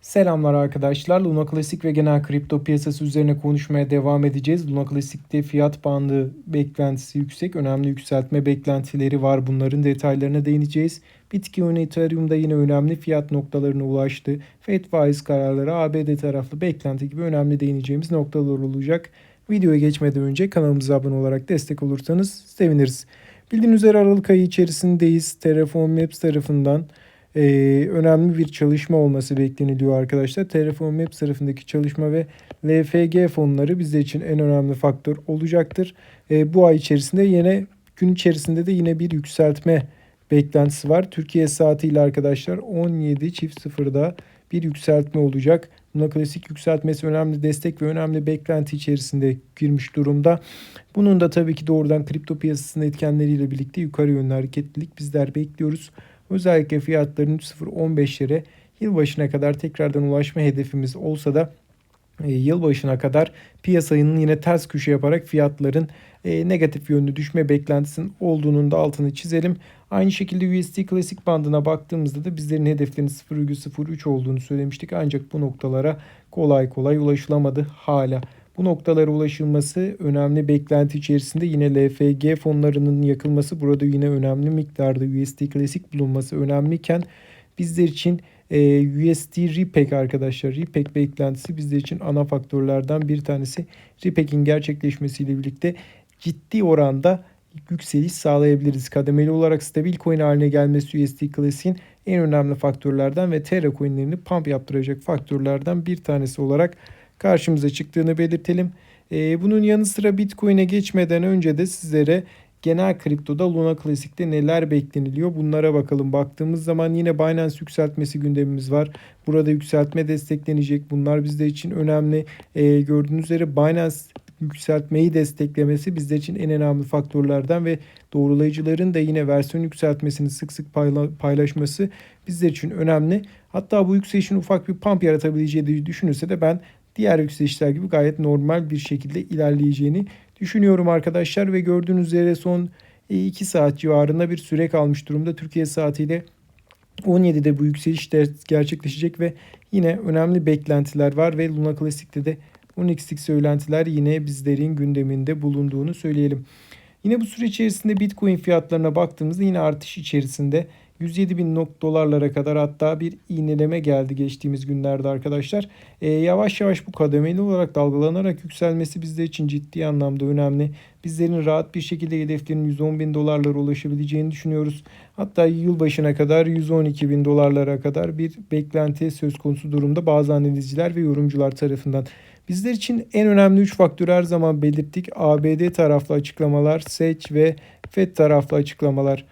Selamlar arkadaşlar. Luna Classic ve genel kripto piyasası üzerine konuşmaya devam edeceğiz. Luna Classic'te fiyat bandı beklentisi yüksek. Önemli yükseltme beklentileri var. Bunların detaylarına değineceğiz. Bitcoin Ethereum'da yine önemli fiyat noktalarına ulaştı. Fed faiz kararları ABD taraflı beklenti gibi önemli değineceğimiz noktalar olacak. Videoya geçmeden önce kanalımıza abone olarak destek olursanız seviniriz. Bildiğiniz üzere Aralık ayı içerisindeyiz. Terraform Maps tarafından e, önemli bir çalışma olması bekleniliyor arkadaşlar. Terraform Maps tarafındaki çalışma ve LFG fonları bizler için en önemli faktör olacaktır. E, bu ay içerisinde yine gün içerisinde de yine bir yükseltme beklentisi var. Türkiye saatiyle arkadaşlar 17 çift sıfırda bir yükseltme olacak. Buna klasik yükseltmesi önemli destek ve önemli beklenti içerisinde girmiş durumda. Bunun da tabii ki doğrudan kripto piyasasının etkenleriyle birlikte yukarı yönlü hareketlilik bizler bekliyoruz. Özellikle fiyatların 3.015'lere yılbaşına kadar tekrardan ulaşma hedefimiz olsa da e, yılbaşına kadar piyasanın yine ters köşe yaparak fiyatların e, negatif yönlü düşme beklentisinin olduğunun da altını çizelim. Aynı şekilde USD klasik bandına baktığımızda da bizlerin hedeflerinin 0,03 olduğunu söylemiştik. Ancak bu noktalara kolay kolay ulaşılamadı hala. Bu noktalara ulaşılması önemli beklenti içerisinde yine LFG fonlarının yakılması burada yine önemli miktarda USD klasik bulunması önemliyken bizler için e, USD REPEC arkadaşlar REPEC beklentisi bizler için ana faktörlerden bir tanesi. REPEC'in gerçekleşmesiyle birlikte ciddi oranda yükseliş sağlayabiliriz. Kademeli olarak stabil coin haline gelmesi USD Classic'in en önemli faktörlerden ve Terra coinlerini pump yaptıracak faktörlerden bir tanesi olarak karşımıza çıktığını belirtelim. Ee, bunun yanı sıra Bitcoin'e geçmeden önce de sizlere genel kriptoda Luna Classic'te neler bekleniliyor bunlara bakalım. Baktığımız zaman yine Binance yükseltmesi gündemimiz var. Burada yükseltme desteklenecek. Bunlar bizler için önemli. Ee, gördüğünüz üzere Binance yükseltmeyi desteklemesi bizler için en önemli faktörlerden ve doğrulayıcıların da yine versiyon yükseltmesini sık sık paylaşması bizler için önemli. Hatta bu yükselişin ufak bir pump yaratabileceği düşünürse de ben diğer yükselişler gibi gayet normal bir şekilde ilerleyeceğini düşünüyorum arkadaşlar ve gördüğünüz üzere son 2 saat civarında bir süre kalmış durumda. Türkiye saatiyle 17'de bu yükseliş gerçekleşecek ve yine önemli beklentiler var ve Luna Classic'te de 10x'lik söylentiler yine bizlerin gündeminde bulunduğunu söyleyelim. Yine bu süre içerisinde Bitcoin fiyatlarına baktığımızda yine artış içerisinde 107 bin dolarlara kadar hatta bir iğneleme geldi geçtiğimiz günlerde arkadaşlar. E, yavaş yavaş bu kademeli olarak dalgalanarak yükselmesi bizler için ciddi anlamda önemli. Bizlerin rahat bir şekilde hedeflerinin 110 bin dolarlara ulaşabileceğini düşünüyoruz. Hatta yıl başına kadar 112 bin dolarlara kadar bir beklenti söz konusu durumda bazı analizciler ve yorumcular tarafından. Bizler için en önemli 3 faktörü her zaman belirttik. ABD taraflı açıklamalar, SEC ve FED taraflı açıklamalar.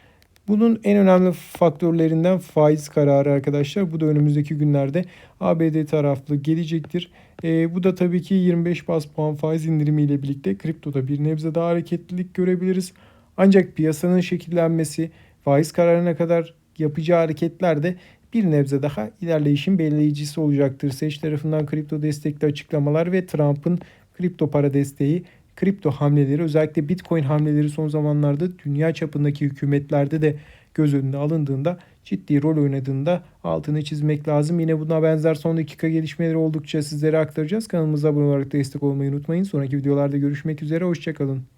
Bunun en önemli faktörlerinden faiz kararı arkadaşlar. Bu da önümüzdeki günlerde ABD taraflı gelecektir. E, bu da tabii ki 25 bas puan faiz indirimiyle birlikte kriptoda bir nebze daha hareketlilik görebiliriz. Ancak piyasanın şekillenmesi faiz kararına kadar yapacağı hareketler de bir nebze daha ilerleyişin belirleyicisi olacaktır. Seç tarafından kripto destekli açıklamalar ve Trump'ın kripto para desteği kripto hamleleri özellikle Bitcoin hamleleri son zamanlarda dünya çapındaki hükümetlerde de göz önüne alındığında ciddi rol oynadığında altını çizmek lazım. Yine buna benzer son dakika gelişmeleri oldukça sizlere aktaracağız. Kanalımıza abone olarak destek olmayı unutmayın. Sonraki videolarda görüşmek üzere. Hoşçakalın.